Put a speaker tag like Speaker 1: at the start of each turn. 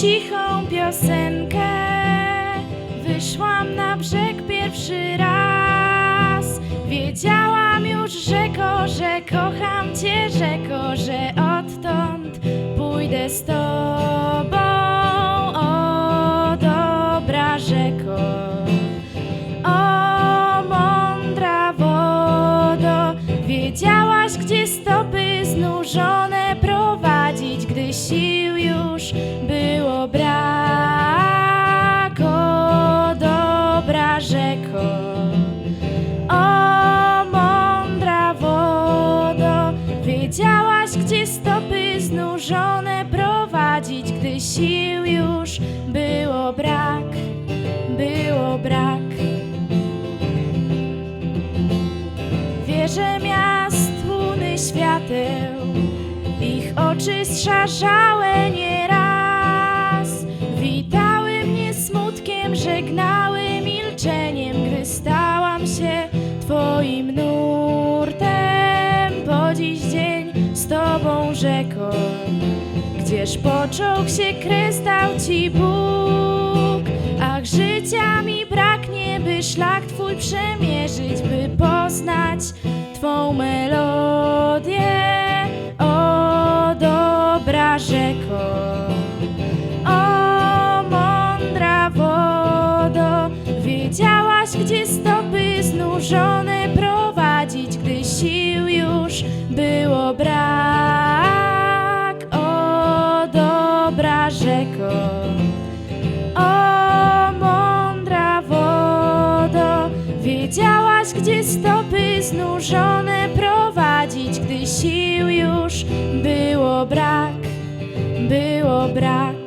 Speaker 1: cichą piosenkę. Wyszłam na brzeg pierwszy raz. Wiedziałam już, rzeko, że kocham cię, rzeko, że odtąd pójdę z tobą. O, dobra rzeko. O, mądra wodo, wiedziałaś, gdzie stopy znużone prowadzić, gdy sił stopy znużone prowadzić, gdy sił już było brak, było brak. Wieże miast, łuny świateł, ich oczy zszarzałe nieraz. Witały mnie smutkiem, żegnały milczeniem, gdy stałam rzeką, gdzież począł się kres dał Ci Bóg. Ach, życia mi braknie, by szlak Twój przemierzyć, by poznać Twą melodię. O, dobra rzeko, o, mądra wodo, wiedziałaś, gdzie stopy znużone O, mądra wodo, wiedziałaś, gdzie stopy znużone prowadzić, gdy sił już było brak, było brak.